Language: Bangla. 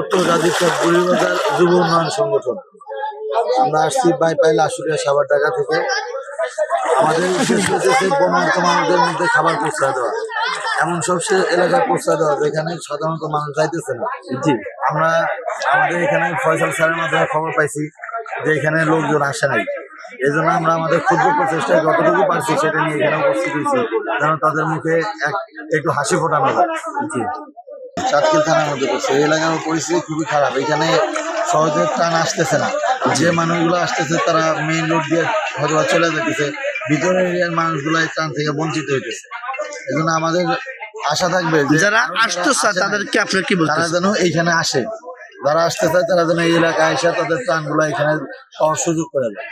উত্তর গাজীপুর বুড়িবাজার যুব উন্নয়ন সংগঠন। আমরা আসছি বাইপাইল আশুলিয়া সাবার ঢাকা থেকে। আমাদের উদ্দেশ্য হচ্ছে বন্যার্থ মানুষদের মধ্যে খাবার পৌঁছায় দেওয়া। এমন সব এলাকায় পৌঁছায় দেওয়া যেখানে সাধারণত মানুষ যাইতেছে না। জি। আমরা আমাদের এখানে ফয়সাল স্যারের মাধ্যমে খবর পাইছি যে এখানে লোকজন আসে নাই। এই জন্য আমরা আমাদের ক্ষুদ্র প্রচেষ্টায় যতটুকু পারছি সেটা নিয়ে এখানে উপস্থিত হয়েছি। যেন তাদের মুখে এক একটু হাসি ফোটানো যায়। চাটকিল থানার মধ্যে পড়ছে। এই এলাকার পরিস্থিতি খুবই খারাপ। এখানে সহজে টান আসতেছে না। যে মানুষগুলো আসতেছে তারা মেইন রোড দিয়ে হয়তো চলে যেতেছে ভিতরের এরিয়ার মানুষগুলো এই টান থেকে বঞ্চিত হইতেছে। এই আমাদের আশা থাকবে যারা আসতো তাদেরকে আপনার কি বলতে তারা যেন এইখানে আসে। যারা আসতে চায় তারা যেন এই এলাকায় এসে তাদের ত্রাণগুলো এখানে পাওয়ার সুযোগ করে দেয়।